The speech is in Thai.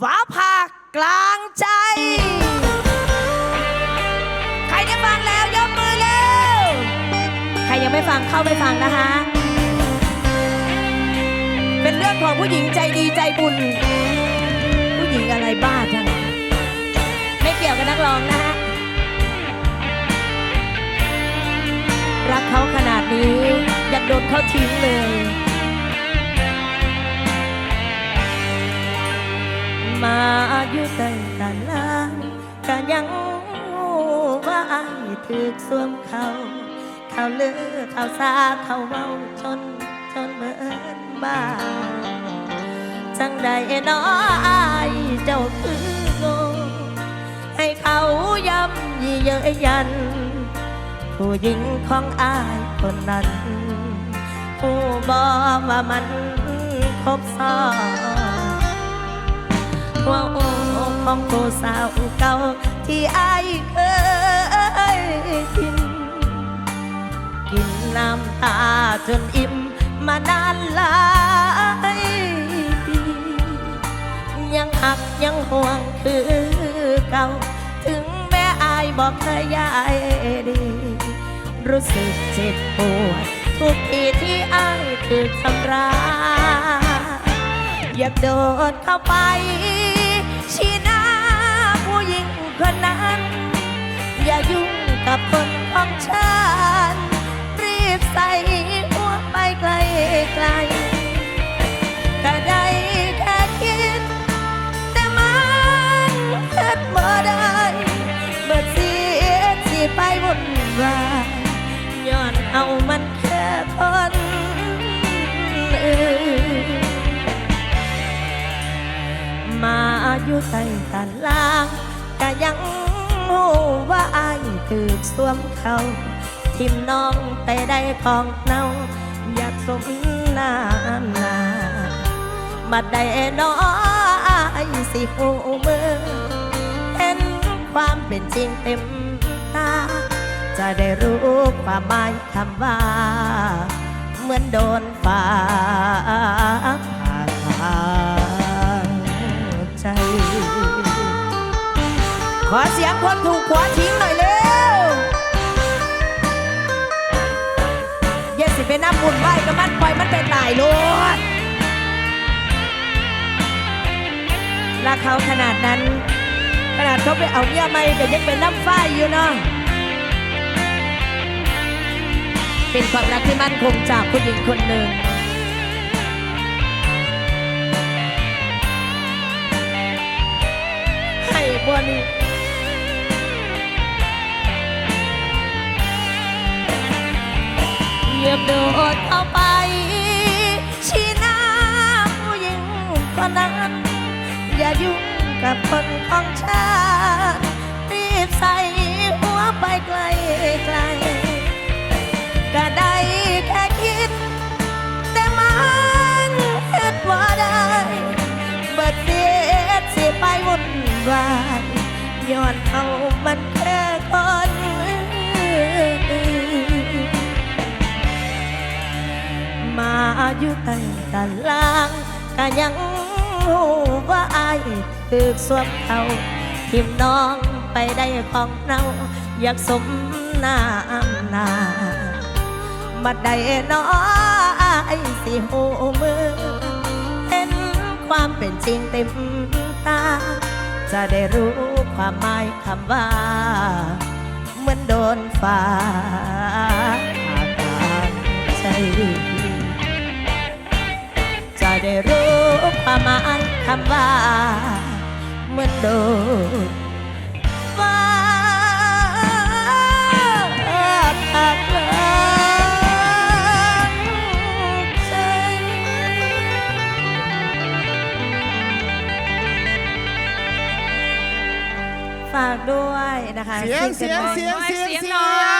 ฟ้าผ่ากลางใจ ใครได้ฟังแล้วยกมือเร็ว ใครยังไม่ฟังเข้าไปฟังนะคะ เป็นเรื่องของผู้หญิงใจดีใจบุญ ผู้หญิงอะไรบ้าจัง ไม่เกี่ยวกับนักร้องนะฮะรักเขาขนาดนี้อยากโดนเขาทิ้งเลย อยู่ตั้งแต่ลางก็ยังงูว่าอายถึกสวมเขา เขาเลือเขาซาเขาเว้าจนจนเหมือนบ้าจังใดน้ออายเจ้าคือโง่ให้เขาย้ำยี่เยยัน ผู้หญิงของอายคนนั้น ผู้บอกว่ามันครบซ้อนหัวอกข องผู้สาวเก่าที่อายเคยกิน กินน้ำตาจนอิ่มมานานหลายปียังหักยังห่วงคือเก่า ถึงแม่อายบอกเคยยายดี รู้สึกเจ็บปวดทุกทีที่อายถูกทำร้ายอยากโดดเข้าไป หญิงคนนั้น อย่ายุ่งกับคนของฉัน รีบใส่หัวไปไกลไกลก็ได้แค่คิด แต่มันเกิดบ่ได้เบิดเสียสิไปวุ่นวายย้อนเอามันแค่คนอื่นมาอยู่ใต้ตาราง ถูกสวมเขาทิมน้องไปได้ของเนาอยากสมน้ำนามาได้น้อยสิหูมือเห็นความเป็นจริงเต็มตา จะได้รู้ความหมายคำว่า เหมือนโดนฟ้าผ่าใจ ขอเสียงคนถูกขวาทิ้งหน่อย เป็นน้ำบุญไหวก็มันปล่อยมันเป็นตายโลดรักเขาขนาดนั้น ขนาดเขาไปเอาเมียไม่ก็ยังเป็นน้ำฝ้ายอยู่เนาะเป็นความรักที่มั่นคงจากผู้หญิงคนหนึ่งให้บัวนี้ เหยียบโดดเข้าไป ชี้หน้าผู้หญิงคนนั้น อย่ายุ่งกับคนของฉันรีบใส่หัวไปไกลไกลก็ได้แค่คิด แต่มันเฮ็ดว่าได้ เบิดเสียสิไปวุ่นวายย้อนเอามันแค่คน อยู่ใต้ตารางก็ยังหูว่าอายถึกสวมเขาทิมน้องไปได้ของเน่าอยากสมน้ำนามาได้น้อยสิหูมือเห็นความเป็นจริงเต็มตา จะได้รู้ความหมายคำว่า เหมือนโดนฟ้าผ่ากลางใจ ได้รู้ความหมายคำว่าเหมือนโดนฟ้าผ่าลางใจฝากด้วยนะคะเสียงเสียงเสียงเสียงเสียง